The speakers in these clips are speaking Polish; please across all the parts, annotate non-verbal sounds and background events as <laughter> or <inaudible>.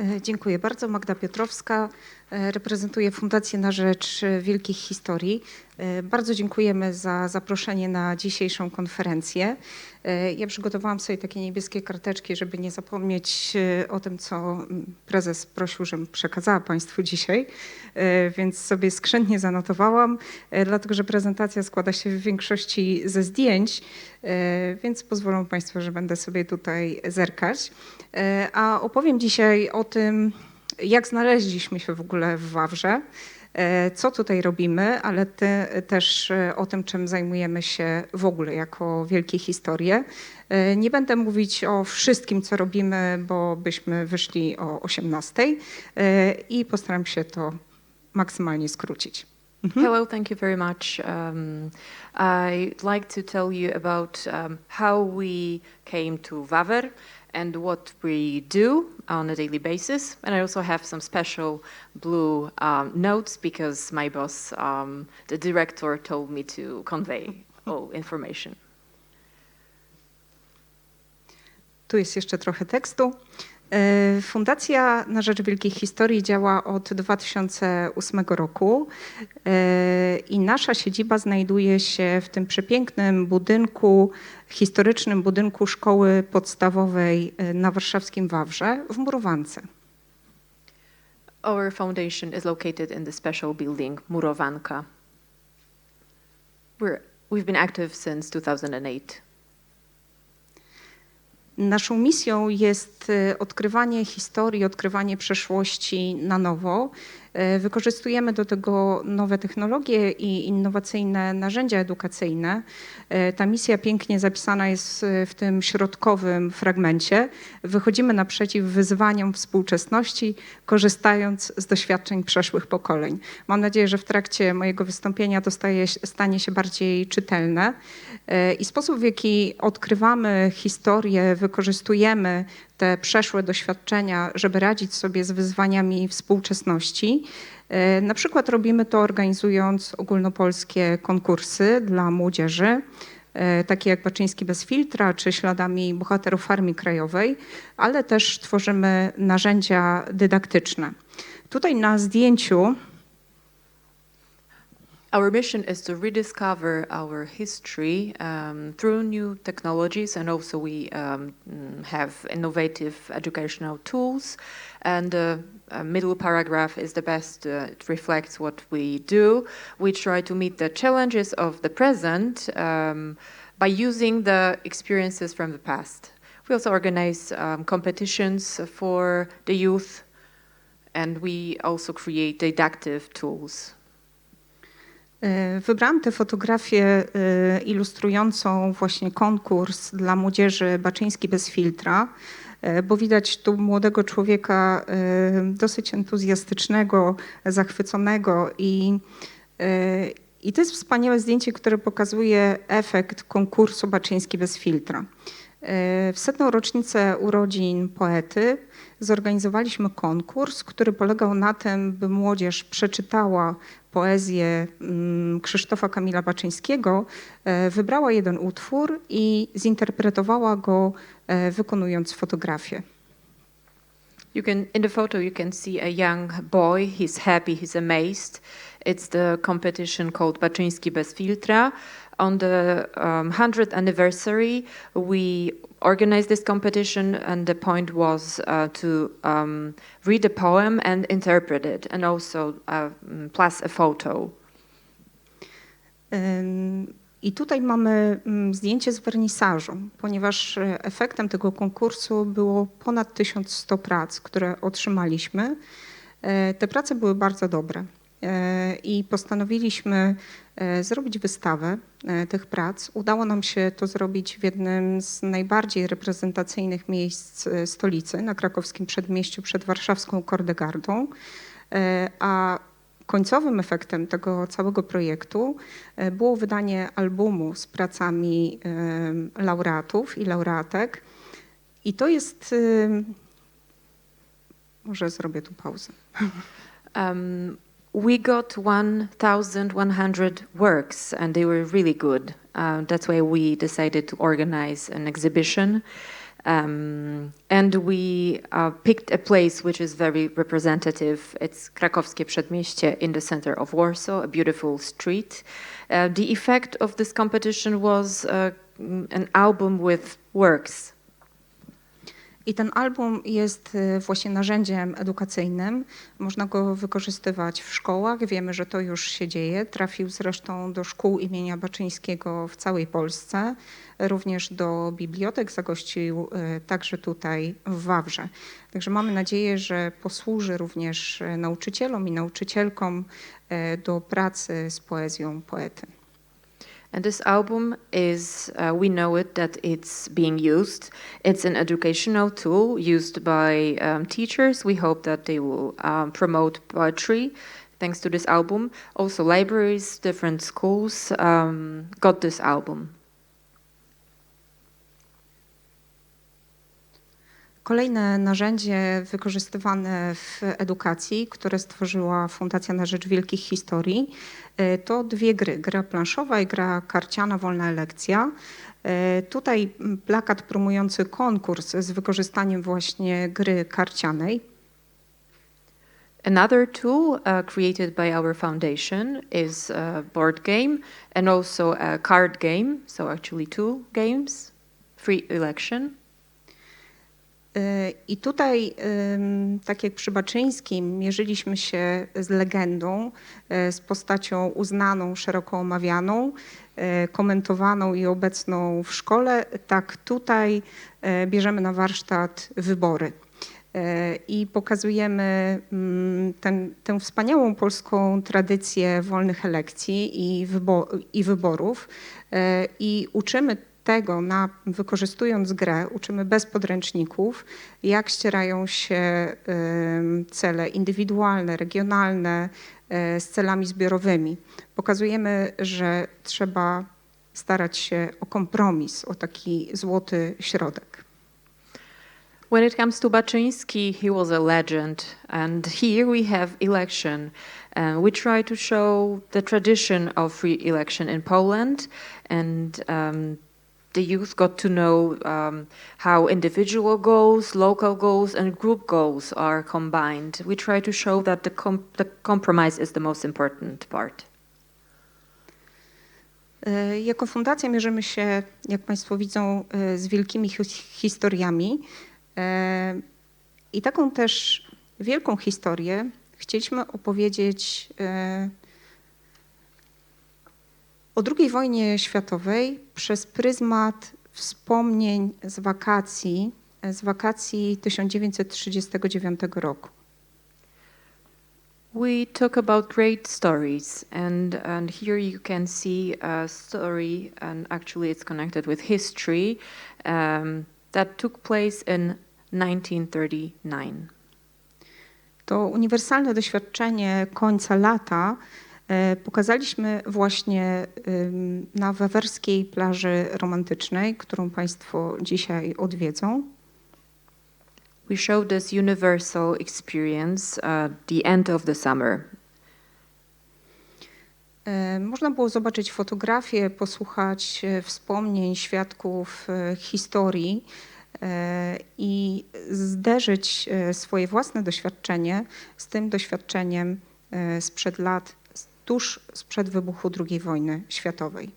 E, Dziękuję bardzo. Magda Piotrowska, e, reprezentuję Fundację na Rzecz Wielkich Historii. E, Bardzo dziękujemy za zaproszenie na dzisiejszą konferencję. E, Ja przygotowałam sobie takie niebieskie karteczki, żeby nie zapomnieć e, o tym, co mm, prezes prosił, żebym przekazała Państwu dzisiaj, więc sobie skrzętnie zanotowałam, dlatego że prezentacja składa się w większości ze zdjęć, więc pozwolą Państwo, że będę sobie tutaj zerkać. A opowiem dzisiaj o tym, jak znaleźliśmy się w ogóle w Wawrze, co tutaj robimy, ale te, też e, o tym, czym zajmujemy się w ogóle jako wielkie historie. E, Nie będę mówić o wszystkim, co robimy, bo byśmy wyszli o 18 e, i postaram się to maksymalnie skrócić. Hello, thank you very much. Um, I'd like to tell you about um, how we came to Waver and what we do on a daily basis. And I also have some special blue um, notes because my boss, um, the director, told me to convey all information. Tu jest jeszcze trochę tekstu. E, Fundacja na Rzecz Wielkiej Historii działa od 2008 roku e, i nasza siedziba znajduje się w tym przepięknym budynku, historycznym budynku szkoły podstawowej e, na warszawskim Wawrze w Murowance. Our foundation is located in the special building Murowanka. We're, we've been active since 2008. Naszą misją jest e, odkrywanie historii, odkrywanie przeszłości na nowo. E, Wykorzystujemy do tego nowe technologie i innowacyjne narzędzia edukacyjne. E, Ta misja pięknie zapisana jest e, w tym środkowym fragmencie. Wychodzimy naprzeciw wyzwaniom współczesności, korzystając z doświadczeń przeszłych pokoleń. Mam nadzieję, że w trakcie mojego wystąpienia to stanie się bardziej czytelne. I sposób, w jaki odkrywamy historię, wykorzystujemy te przeszłe doświadczenia, żeby radzić sobie z wyzwaniami współczesności. E, Na przykład robimy to organizując ogólnopolskie konkursy dla młodzieży, e, takie jak Baczyński bez filtra czy śladami bohaterów Armii Krajowej, ale też tworzymy narzędzia dydaktyczne. Tutaj na zdjęciu Our mission is to rediscover our history um, through new technologies, and also we um, have innovative educational tools. And the uh, middle paragraph is the best, uh, it reflects what we do. We try to meet the challenges of the present um, by using the experiences from the past. We also organize um, competitions for the youth, and we also create didactic tools. E, Wybrałam tę fotografię e, ilustrującą właśnie konkurs dla młodzieży Baczyński bez filtra, e, bo widać tu młodego człowieka dosyć entuzjastycznego, zachwyconego i, i to jest wspaniałe zdjęcie, które pokazuje efekt konkursu Baczyński bez filtra. W setną rocznicę urodzin poety zorganizowaliśmy konkurs, który polegał na tym, by młodzież przeczytała poezję mm, Krzysztofa Kamila Baczyńskiego, e, wybrała jeden utwór i zinterpretowała go e, wykonując fotografię. You can in the photo you can see a young boy. He's happy. He's amazed. It's the competition called Baczyński bez filtra. On the um, 100th anniversary, we organized this competition, and the point was uh, to um, read a poem and interpret it, and also uh, mm, plus a photo. I tutaj mamy mm, zdjęcie z wernisażu, ponieważ efektem tego konkursu było ponad 1100 prac, które otrzymaliśmy. Te prace były bardzo dobre i postanowiliśmy e, zrobić wystawę e, tych prac. Udało nam się to zrobić w jednym z najbardziej reprezentacyjnych miejsc e, stolicy, na krakowskim przedmieściu przed warszawską Kordegardą. E, A końcowym efektem tego całego projektu e, było wydanie albumu z pracami laureatów i laureatek. I to jest. Może zrobię tu pauzę. Um, we got 1,100 works, and they were really good. Uh, that's why we decided to organize an exhibition. Um, and we uh, picked a place which is very representative. It's Krakowskie Przedmieście in the center of Warsaw, a beautiful street. Uh, the effect of this competition was uh, an album with works I ten album jest y, właśnie narzędziem edukacyjnym. Można go wykorzystywać w szkołach. Wiemy, że to już się dzieje. Trafił zresztą do szkół imienia Baczyńskiego w całej Polsce, również do bibliotek, zagościł y, także tutaj w Wawrze. Także mamy nadzieję, że posłuży również y, nauczycielom i nauczycielkom do pracy z poezją poety. And this album is, uh, we know it that it's being used. It's an educational tool used by um, teachers. We hope that they will um, promote poetry thanks to this album. Also, libraries, different schools um, got this album. Kolejne narzędzie wykorzystywane w edukacji, które stworzyła Fundacja na Rzecz Wielkich Historii, e, to dwie gry. Gra planszowa i gra karciana Wolna Elekcja. E, Tutaj plakat promujący konkurs z wykorzystaniem właśnie gry karcianej. Another tool uh, created by our foundation is a board game and also a card game. So, actually, two games free election. E, I tutaj, tak jak przy Baczyńskim, mierzyliśmy się z legendą, e, z postacią uznaną, szeroko omawianą, e, komentowaną i obecną w szkole. Tak tutaj bierzemy na warsztat wybory. I pokazujemy ten, tę wspaniałą polską tradycję wolnych elekcji i, wybo- i wyborów. I uczymy tego, na, wykorzystując grę, uczymy bez podręczników, jak ścierają się cele indywidualne, regionalne e, z celami zbiorowymi. Pokazujemy, że trzeba starać się o kompromis, o taki złoty środek. When it comes to Baczyński, he was a legend. And here we have election. Uh, we try to show the tradition of free election in Poland. And um, the youth got to know um, how individual goals, local goals, and group goals are combined. We try to show that the, com- the compromise is the most important part. Jako fundacja mierzymy się, jak Państwo widzą, z wielkimi his- historiami. I taką też wielką historię chcieliśmy opowiedzieć o II wojnie światowej przez pryzmat wspomnień z wakacji, z wakacji 1939 roku. We talk about great stories, and, and here you can see a story, and actually it's connected with history, um, that took place in 1939. To uniwersalne doświadczenie końca lata pokazaliśmy właśnie na wewerskiej plaży romantycznej, którą Państwo dzisiaj odwiedzą. We show this universal experience, uh, the end of the summer. E, Można było zobaczyć fotografie, posłuchać e, wspomnień świadków e, historii e, i zderzyć e, swoje własne doświadczenie z tym doświadczeniem e, sprzed lat, tuż sprzed wybuchu II wojny światowej.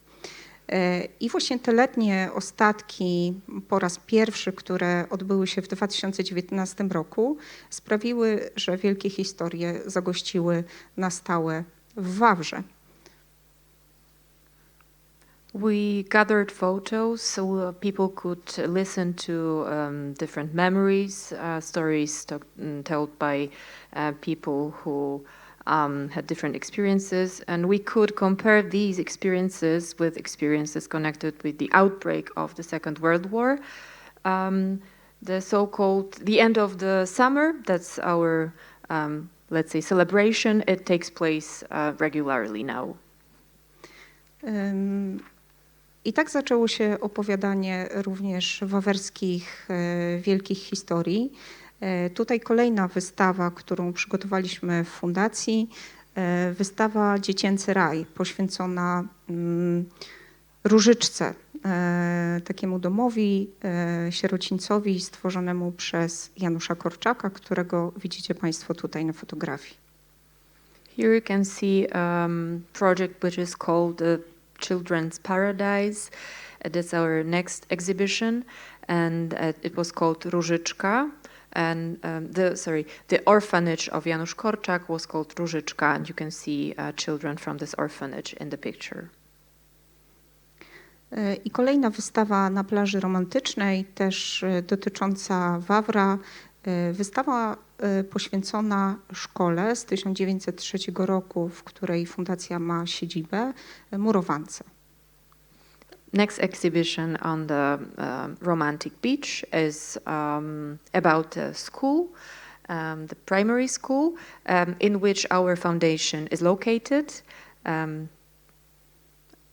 E, I właśnie te letnie ostatki, po raz pierwszy, które odbyły się w 2019 roku, sprawiły, że wielkie historie zagościły na stałe w Wawrze. We gathered photos so people could listen to um, different memories, uh, stories to- mm, told by uh, people who um, had different experiences, and we could compare these experiences with experiences connected with the outbreak of the Second World War. Um, the so-called the end of the summer. That's our um, let's say celebration. It takes place uh, regularly now. Ym, I tak zaczęło się opowiadanie również wawerskich e, wielkich historii. E, Tutaj kolejna wystawa, którą przygotowaliśmy w fundacji, e, wystawa Dziecięcy Raj, poświęcona mm, Różyczce, e, takiemu domowi sierocińcowi stworzonemu przez Janusza Korczaka, którego widzicie Państwo tutaj na fotografii. Here you can see um, project which is called the Children's Paradise. That's our next exhibition, and uh, it was called Różyczka. And um, the sorry, the orphanage of Janusz Korczak was called Różyczka, and you can see uh, children from this orphanage in the picture. E, I kolejna wystawa na plaży romantycznej, też e, dotycząca Wawra. E, Wystawa poświęcona szkole z 1903 roku, w której fundacja ma siedzibę, Murowance. Next exhibition on the um, romantic beach is um, about the school, um, the primary school, um, in which our foundation is located, um,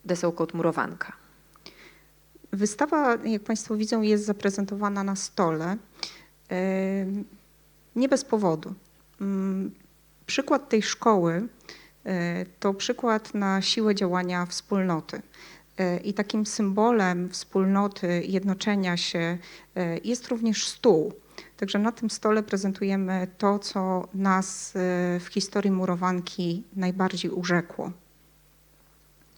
the so-called Murowanka. Wystawa, jak Państwo widzą, jest zaprezentowana na stole. Nie bez powodu. Mm, Przykład tej szkoły e, to przykład na siłę działania wspólnoty. E, I takim symbolem wspólnoty, jednoczenia się e, jest również stół. Także na tym stole prezentujemy to, co nas e, w historii murowanki najbardziej urzekło.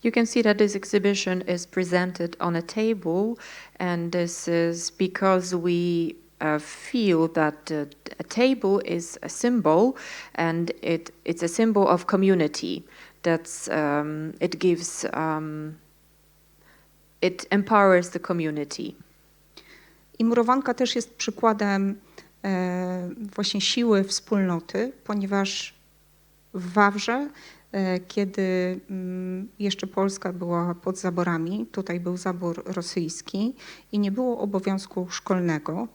You can see that this exhibition is presented on a table, and this is because we uh, feel that uh, a table is a symbol, and it, it's a symbol of community. That's um, it gives um, it empowers the community. I murowanka też jest przykładem e, właśnie siły wspólnoty, ponieważ w Wawrze, e, kiedy mm, jeszcze Polska była pod zaborami, tutaj był zabór rosyjski i nie było obowiązku szkolnego.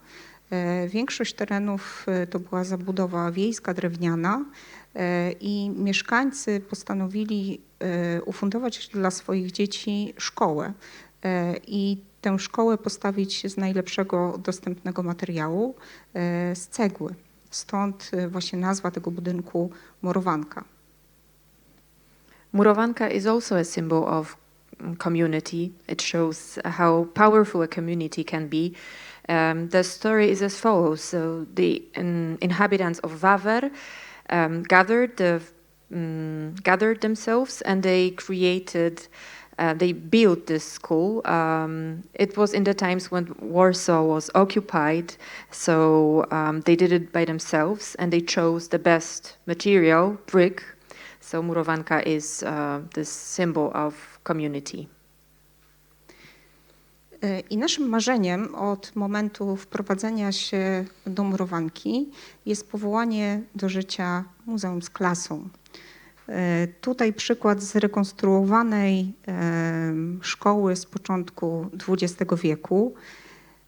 E, Większość terenów e, to była zabudowa wiejska, drewniana e, i mieszkańcy postanowili e, ufundować dla swoich dzieci szkołę. E, i tę szkołę postawić z najlepszego dostępnego materiału, e, z cegły. Stąd e, właśnie nazwa tego budynku Morowanka. Murowanka is also a symbol of mm, community. It shows how powerful a community can be. Um, the story is as follows: so the in, inhabitants of Waver um, gathered the um, gathered themselves and they created. Uh, they built this school. Um, it was in the times when Warsaw was occupied, so um, they did it by themselves and they chose the best material, brick, so Murowanka is uh, this symbol of community. I naszym marzeniem od momentu wprowadzenia się do Murowanki jest powołanie do życia muzeum z klasą. E, Tutaj przykład zrekonstruowanej e, szkoły z początku XX wieku.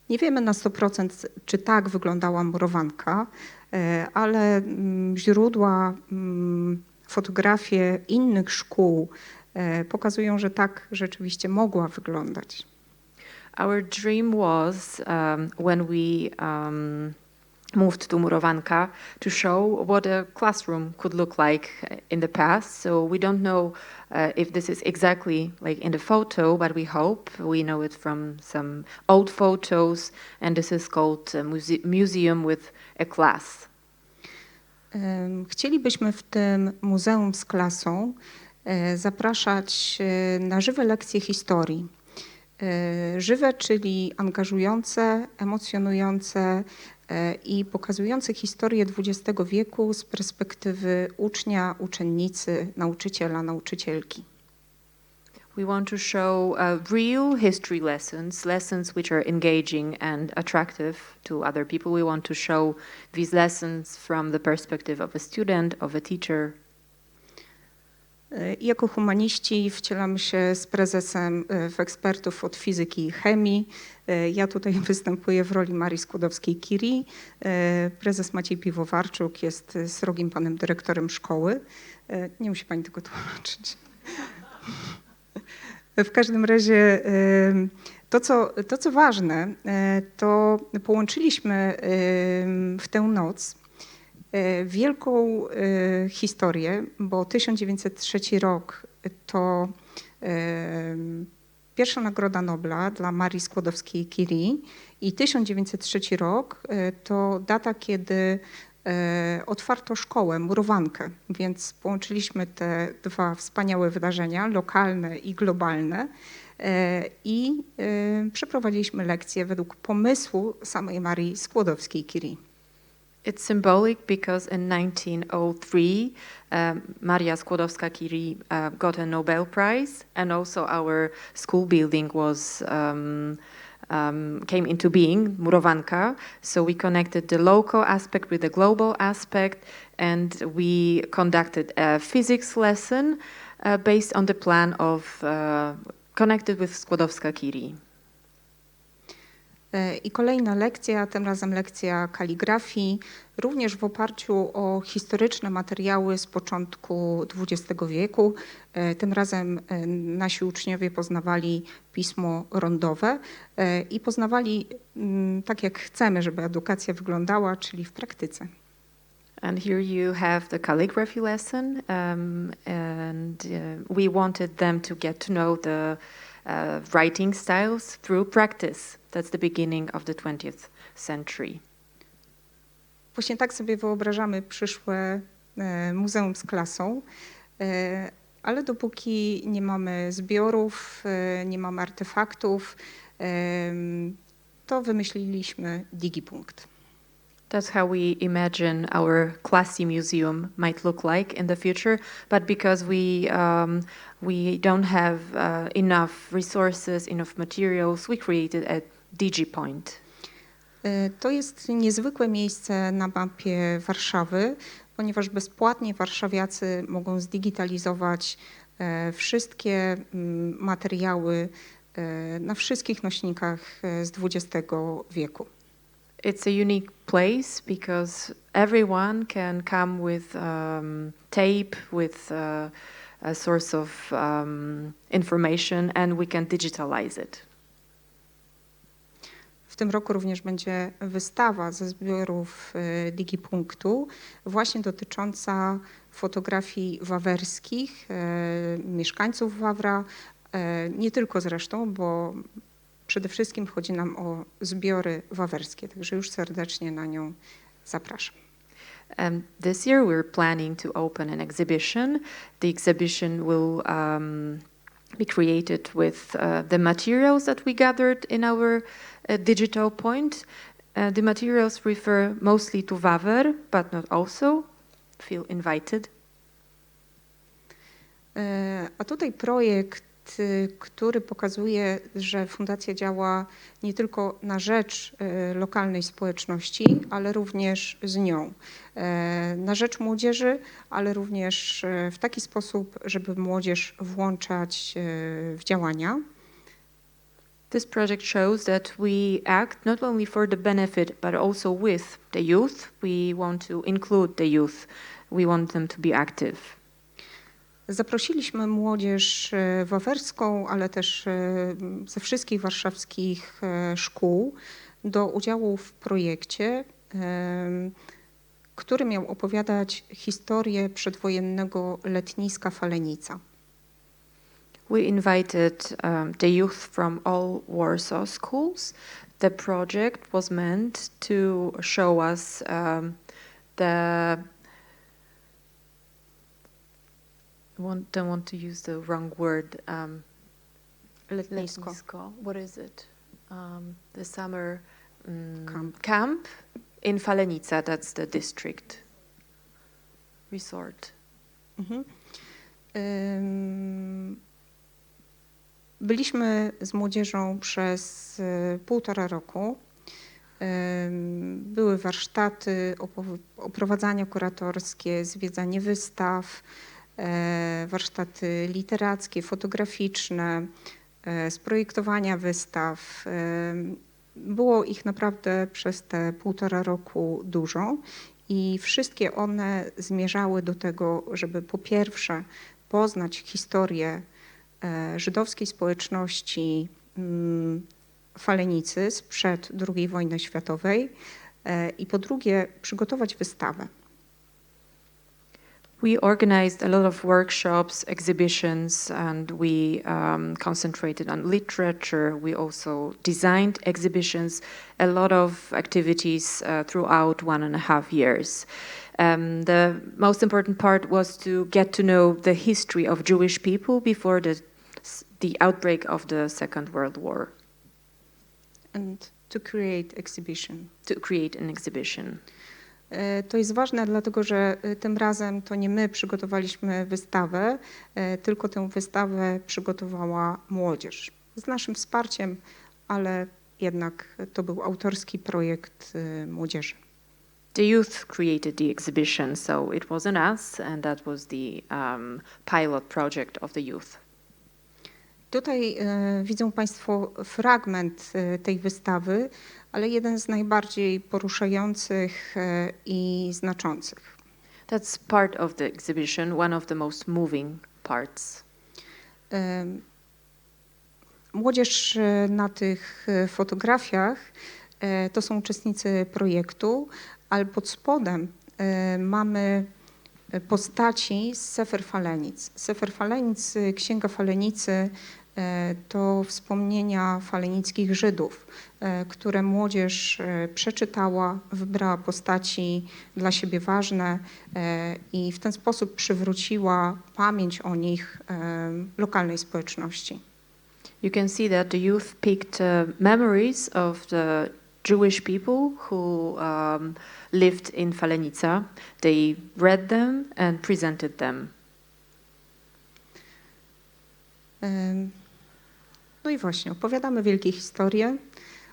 Nie wiemy na 100% czy tak wyglądała murowanka, e, ale mm, źródła, mm, fotografie innych szkół pokazują, że tak rzeczywiście mogła wyglądać. Our dream was um, when we um, moved to Murowanka to show what a classroom could look like in the past. So we don't know uh, if this is exactly like in the photo, but we hope we know it from some old photos, and this is called a muse- museum with a class. Em, Chcielibyśmy w tym muzeum z klasą zapraszać na żywe lekcje historii. E, Żywe, czyli angażujące, emocjonujące e, i pokazujące historię XX wieku z perspektywy ucznia, uczennicy, nauczyciela, nauczycielki. We want to show uh, real history lessons, lessons which are engaging and attractive to other people. We want to show these lessons from the perspective of a student, of a teacher. I Jako humaniści wcielamy się z prezesem e, w ekspertów od fizyki i chemii. E, Ja tutaj <laughs> występuję w roli Marii Skłodowskiej-Curie. Prezes Maciej Piwowarczuk jest srogim panem dyrektorem szkoły. Nie musi pani tego tłumaczyć. <laughs> W każdym razie to, co, to, co ważne, to połączyliśmy w tę noc wielką e, historię, bo 1903 rok to em, Pierwsza Nagroda Nobla dla Marii Skłodowskiej-Curie i 1903 rok e, to data, kiedy e, otwarto szkołę, murowankę, więc połączyliśmy te dwa wspaniałe wydarzenia, lokalne i globalne e, i e, przeprowadziliśmy lekcje według pomysłu samej Marii Skłodowskiej-Curie. It's symbolic because in 1903, um, Maria Skłodowska-Curie uh, got a Nobel Prize, and also our school building was um, um, came into being, Murowanka. So we connected the local aspect with the global aspect, and we conducted a physics lesson uh, based on the plan of uh, connected with Skłodowska-Curie. E, I kolejna lekcja, tym razem lekcja kaligrafii, również w oparciu o historyczne materiały z początku XX wieku. E, Tym razem e, nasi uczniowie poznawali pismo rondowe i poznawali mm, tak, jak chcemy, żeby edukacja wyglądała, czyli w praktyce. And here you have the calligraphy lesson, um, and uh, we wanted them to get to know the uh, writing styles through practice. That's the beginning of the 20th century. Właśnie tak sobie wyobrażamy przyszłe e, muzeum z klasą, e, ale dopóki nie mamy zbiorów, e, nie mamy artefaktów, to wymyśliliśmy Digipunkt. That's how we imagine our classy museum might look like in the future. But because we um, we don't have uh, enough resources, enough materials, we created a DigiPoint. E, To jest niezwykłe miejsce na mapie Warszawy, ponieważ bezpłatnie warszawiacy mogą zdigitalizować e, wszystkie mm, materiały e, na wszystkich nośnikach e, z XX wieku. It's a unique place because everyone can come with um, tape, with uh, a source of um, information, and we can digitalize it. W tym roku również będzie wystawa ze zbiorów e, Digipunktu, właśnie dotycząca fotografii wawerskich, e, mieszkańców Wawra, e, nie tylko zresztą, bo przede wszystkim chodzi nam o zbiory wawerskie, także już serdecznie na nią zapraszam. Um, this year, we're planning to open an exhibition. The exhibition will um, be created with uh, the materials that we gathered in our uh, digital point. Uh, the materials refer mostly to Waver, but not also. Feel invited. E, A tutaj projekt, który pokazuje, że fundacja działa nie tylko na rzecz e, lokalnej społeczności, ale również z nią. E, Na rzecz młodzieży, ale również e, w taki sposób, żeby młodzież włączać e, w działania. This project shows that we act not only for the benefit, but also with the youth. We want to include the youth. We want them to be active. Zaprosiliśmy młodzież e, wawerską, ale też e, ze wszystkich warszawskich e, szkół do udziału w projekcie, który miał opowiadać historię przedwojennego letniska Falenica. We invited um, the youth from all Warsaw schools. The project was meant to show us um, the. Want, don't want to use the wrong word. Um, Letnisko. letnisko. What is it? Um, the summer mm, Camp. camp in Falenica. That's the district resort. Mhm. Byliśmy z młodzieżą przez e, półtora roku. Były warsztaty, opow- oprowadzania kuratorskie, zwiedzanie wystaw, warsztaty literackie, fotograficzne, e, z projektowania wystaw. Em, Było ich naprawdę przez te półtora roku dużo i wszystkie one zmierzały do tego, żeby po pierwsze poznać historię e, żydowskiej społeczności mm, Falenicy sprzed II wojny światowej e, i po drugie przygotować wystawę. We organized a lot of workshops, exhibitions, and we um, concentrated on literature. We also designed exhibitions, a lot of activities uh, throughout one and a half years. Um, the most important part was to get to know the history of Jewish people before the, the outbreak of the Second World War, and to create exhibition. to create an exhibition. E, To jest ważne, dlatego że e, tym razem to nie my przygotowaliśmy wystawę, e, tylko tę wystawę przygotowała młodzież. Z naszym wsparciem, ale jednak to był autorski projekt młodzieży. The youth created the exhibition, so it wasn't us, and that was the um, pilot project of the youth. Tutaj e, widzą Państwo fragment e, tej wystawy, ale jeden z najbardziej poruszających e, i znaczących. That's part of the exhibition, one of the most moving parts. Młodzież na tych fotografiach to są uczestnicy projektu, ale pod spodem mamy postaci z Sefer Falenic. Sefer Falenic, Księga Falenicy to wspomnienia falenickich Żydów, e, które młodzież e, przeczytała, wybrała postaci dla siebie ważne e, i w ten sposób przywróciła pamięć o nich e, lokalnej społeczności. You can see that the youth picked uh, memories of the Jewish people who um, lived in Falenica. They read them and presented them. Em, No i właśnie, opowiadamy wielkie historie,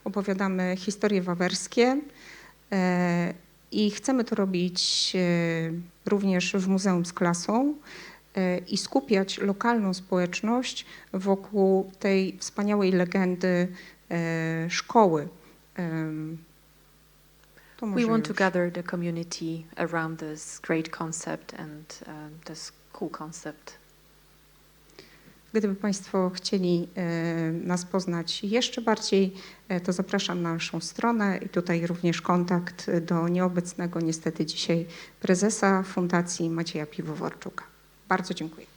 opowiadamy historie wawerskie e, i chcemy to robić e, również w Muzeum z Klasą e, i skupiać lokalną społeczność wokół tej wspaniałej legendy szkoły. To We want to już. gather the community around this great concept and um, this cool concept. Gdyby Państwo chcieli e, nas poznać jeszcze bardziej, e, to zapraszam na naszą stronę i tutaj również kontakt do nieobecnego niestety dzisiaj prezesa Fundacji Macieja Piwowarczuka. Bardzo dziękuję.